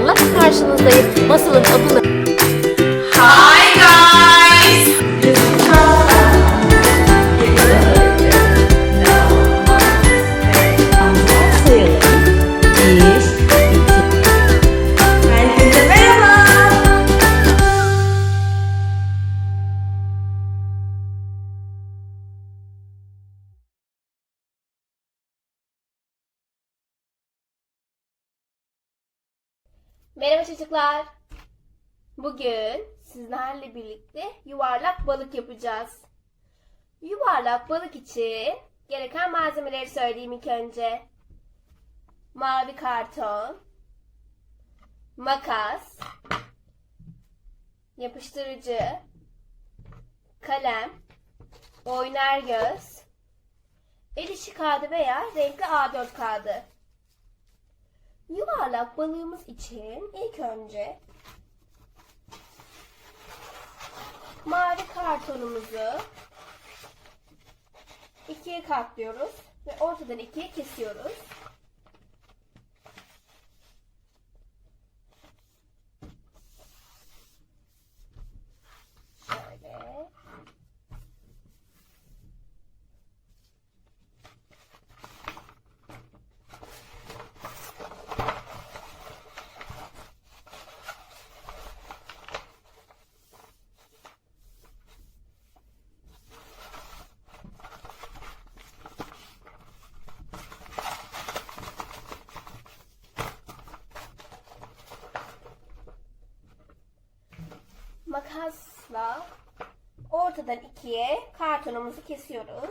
masalla karşınızdayım. Masalın adını Merhaba çocuklar. Bugün sizlerle birlikte yuvarlak balık yapacağız. Yuvarlak balık için gereken malzemeleri söyleyeyim ilk önce. Mavi karton, makas, yapıştırıcı, kalem, oynar göz, el işi kağıdı veya renkli A4 kağıdı. Yuvarlak balığımız için ilk önce mavi kartonumuzu ikiye katlıyoruz ve ortadan ikiye kesiyoruz. Şöyle. Makasla ortadan ikiye kartonumuzu kesiyoruz.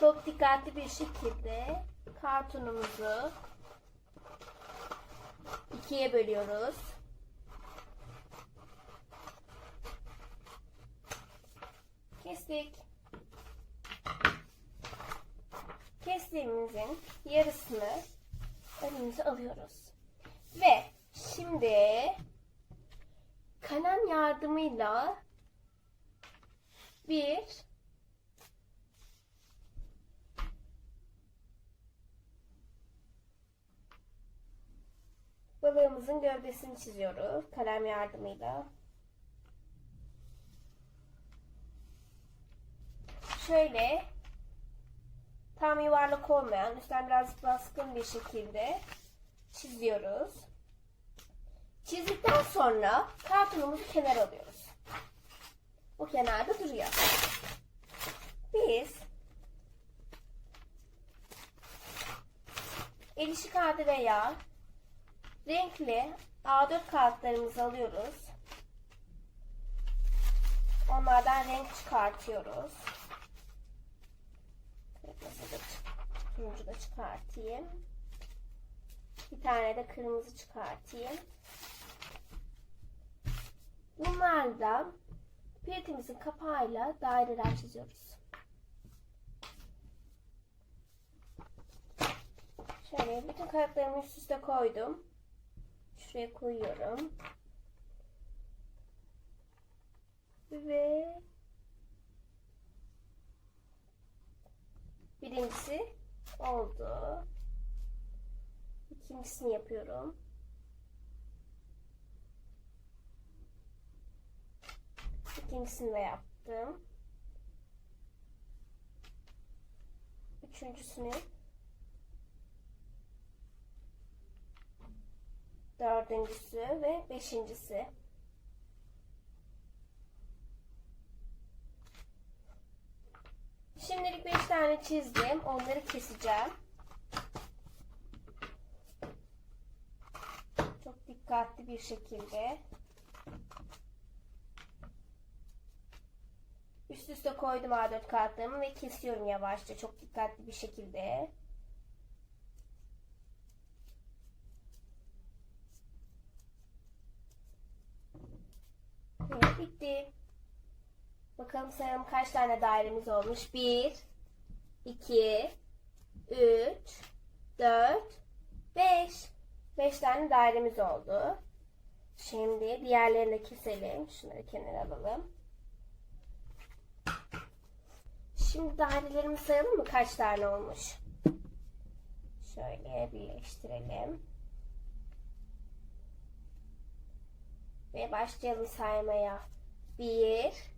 Çok dikkatli bir şekilde kartonumuzu ikiye bölüyoruz. Kestik. Kestiğimizin yarısını önümüze alıyoruz. Ve şimdi kalem yardımıyla bir balığımızın gövdesini çiziyoruz kalem yardımıyla. Şöyle tam yuvarlak olmayan, üstten birazcık baskın bir şekilde çiziyoruz. Çizdikten sonra kartonumuzu kenara alıyoruz. Bu kenarda duruyor. Biz el işi kağıdı veya renkli A4 kağıtlarımızı alıyoruz. Onlardan renk çıkartıyoruz. Turuncu da çıkartayım. Bir tane de kırmızı çıkartayım. Bunlardan piretimizin kapağıyla daireler çiziyoruz. Şöyle bütün kağıtlarımı üst üste koydum. Şuraya koyuyorum. Ve Birincisi oldu. İkincisini yapıyorum. İkincisini de yaptım. Üçüncüsünü dördüncüsü ve beşincisi. Şimdilik 5 tane çizdim. Onları keseceğim. Çok dikkatli bir şekilde. Üst üste koydum A4 kağıtlarımı ve kesiyorum yavaşça. Çok dikkatli bir şekilde. Evet, bitti. Bakalım sayalım kaç tane dairemiz olmuş. 1, 2, 3, 4, 5. 5 tane dairemiz oldu. Şimdi diğerlerini de keselim. Şunları kenara alalım. Şimdi dairelerimi sayalım mı? Kaç tane olmuş? Şöyle birleştirelim. Ve başlayalım saymaya. 1,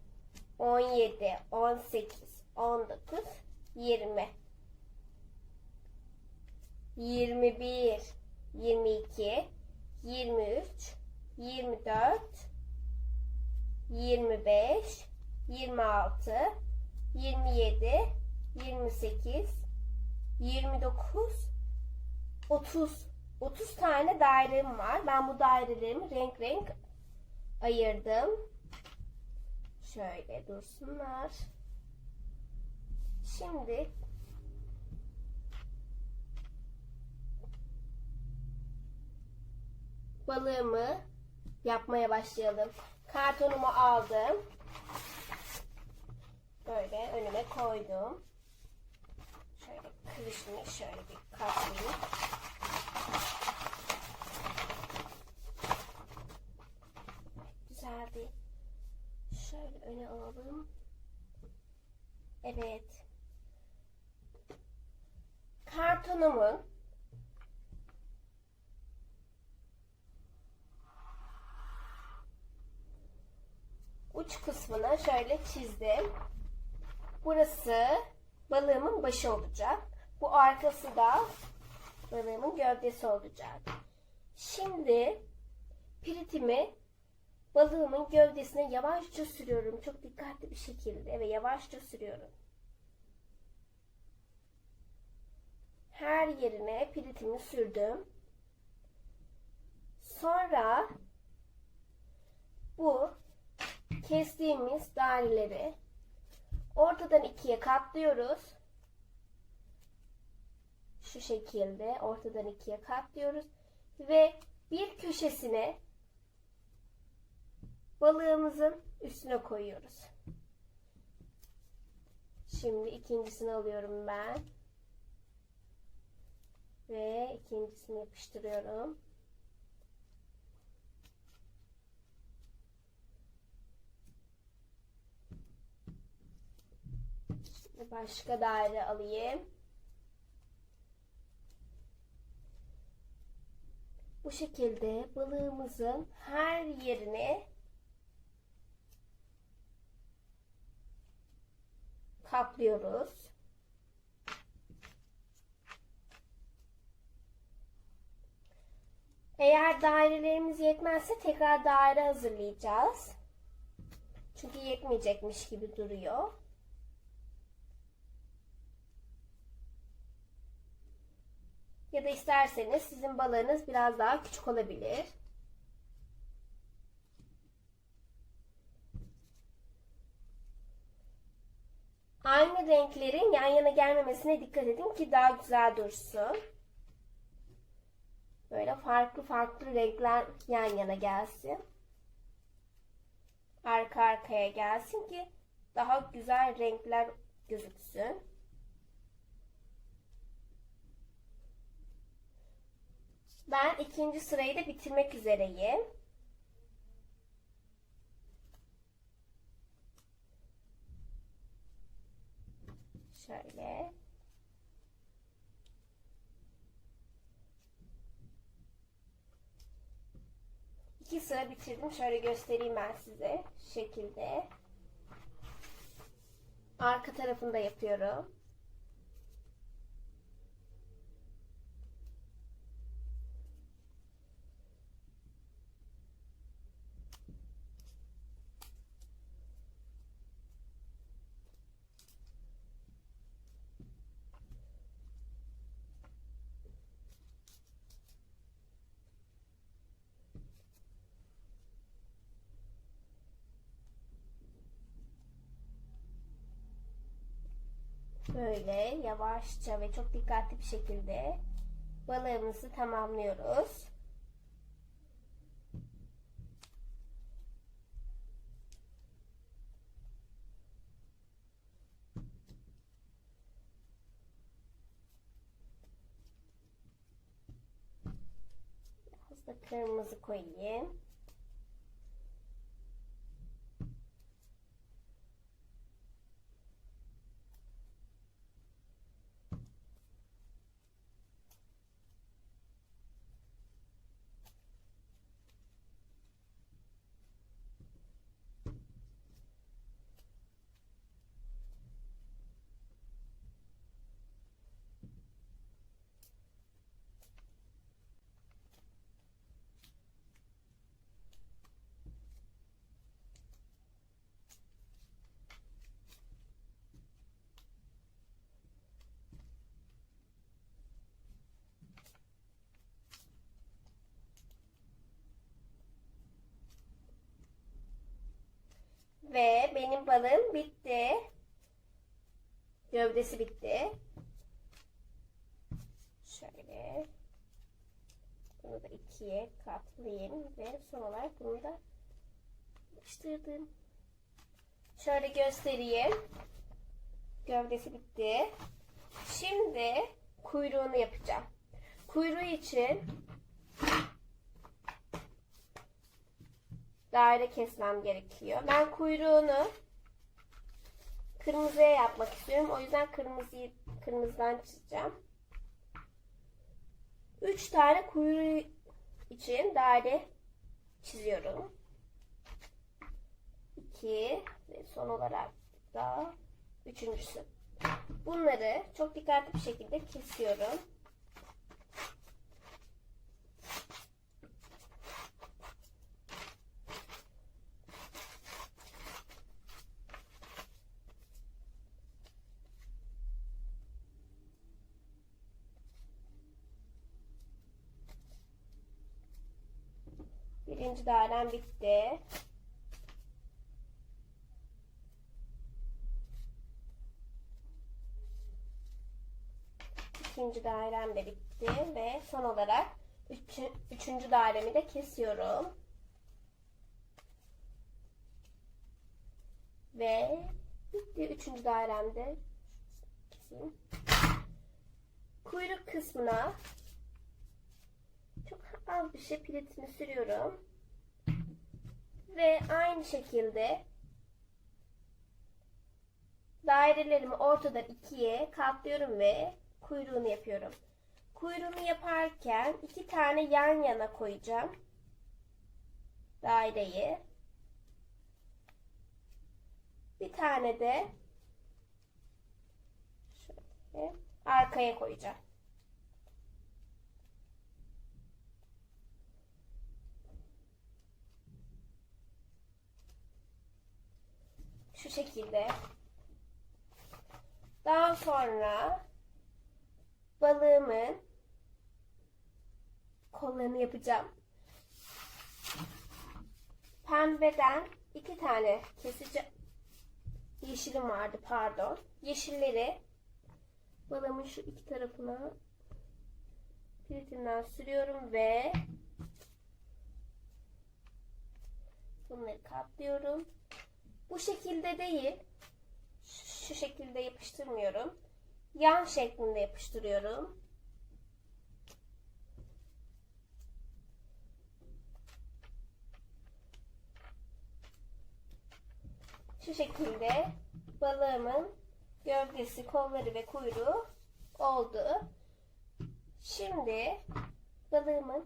17, 18, 19, 20, 21, 22, 23, 24, 25, 26, 27, 28, 29, 30. 30 tane dairem var. Ben bu dairelerimi renk renk ayırdım. Şöyle dursunlar. Şimdi balığımı yapmaya başlayalım. Kartonumu aldım. Böyle önüme koydum. Şöyle kırışını şöyle bir katlayayım. Güzel bir şöyle öne alalım. Evet. Kartonumun uç kısmına şöyle çizdim. Burası balığımın başı olacak. Bu arkası da balığımın gövdesi olacak. Şimdi piritimi balığımın gövdesine yavaşça sürüyorum. Çok dikkatli bir şekilde ve yavaşça sürüyorum. Her yerine piritimi sürdüm. Sonra bu kestiğimiz daireleri ortadan ikiye katlıyoruz. Şu şekilde ortadan ikiye katlıyoruz ve bir köşesine balığımızın üstüne koyuyoruz. Şimdi ikincisini alıyorum ben. Ve ikincisini yapıştırıyorum. Başka daire alayım. Bu şekilde balığımızın her yerine kaplıyoruz. Eğer dairelerimiz yetmezse tekrar daire hazırlayacağız. Çünkü yetmeyecekmiş gibi duruyor. Ya da isterseniz sizin balığınız biraz daha küçük olabilir. Renklerin yan yana gelmemesine dikkat edin ki daha güzel dursun. Böyle farklı farklı renkler yan yana gelsin. Arka arkaya gelsin ki daha güzel renkler gözüksün. Ben ikinci sırayı da bitirmek üzereyim. Şöyle. İki sıra bitirdim. Şöyle göstereyim ben size. Şu şekilde. Arka tarafını da yapıyorum. Böyle yavaşça ve çok dikkatli bir şekilde balığımızı tamamlıyoruz. Biraz da kırmızı koyayım. Ve benim balığım bitti. Gövdesi bitti. Şöyle. Bunu da ikiye katlayayım ve son olarak bunu da yapıştırdım. Şöyle göstereyim. Gövdesi bitti. Şimdi kuyruğunu yapacağım. Kuyruğu için daire kesmem gerekiyor. Ben kuyruğunu kırmızıya yapmak istiyorum. O yüzden kırmızıyı kırmızıdan çizeceğim. 3 tane kuyruğu için daire çiziyorum. 2 ve son olarak da üçüncüsü. Bunları çok dikkatli bir şekilde kesiyorum. Birinci dairem bitti. İkinci dairem de bitti ve son olarak üçü- üçüncü dairemi de kesiyorum. Ve bitti üçüncü dairemde. Keseyim. Kuyruk kısmına çok az bir şey piritini sürüyorum. Ve aynı şekilde dairelerimi ortadan ikiye katlıyorum ve kuyruğunu yapıyorum. Kuyruğunu yaparken iki tane yan yana koyacağım. Daireyi. Bir tane de şöyle arkaya koyacağım. Şu şekilde. Daha sonra balığımın kollarını yapacağım. Pembeden iki tane kesici yeşilim vardı pardon. Yeşilleri balığımın şu iki tarafına piritinden sürüyorum ve bunları katlıyorum. Bu şekilde değil. Şu şekilde yapıştırmıyorum. Yan şeklinde yapıştırıyorum. Şu şekilde balığımın gövdesi, kolları ve kuyruğu oldu. Şimdi balığımın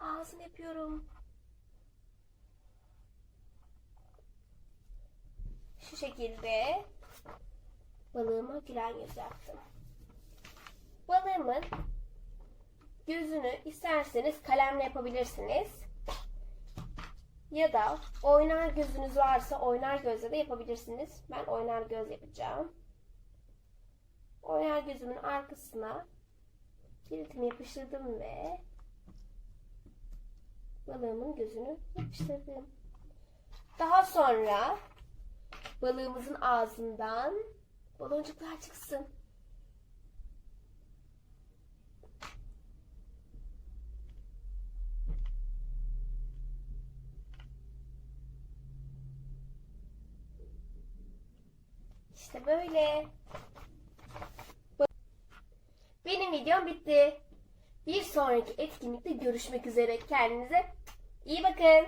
ağzını yapıyorum. Şu şekilde balığıma gülen yüz yaptım. Balığımın gözünü isterseniz kalemle yapabilirsiniz. Ya da oynar gözünüz varsa oynar gözle de yapabilirsiniz. Ben oynar göz yapacağım. Oynar gözümün arkasına piritimi yapıştırdım ve balığımın gözünü yapıştırdım. Daha sonra balığımızın ağzından baloncuklar çıksın. İşte böyle. Benim videom bitti. Bir sonraki etkinlikte görüşmek üzere. Kendinize iyi bakın.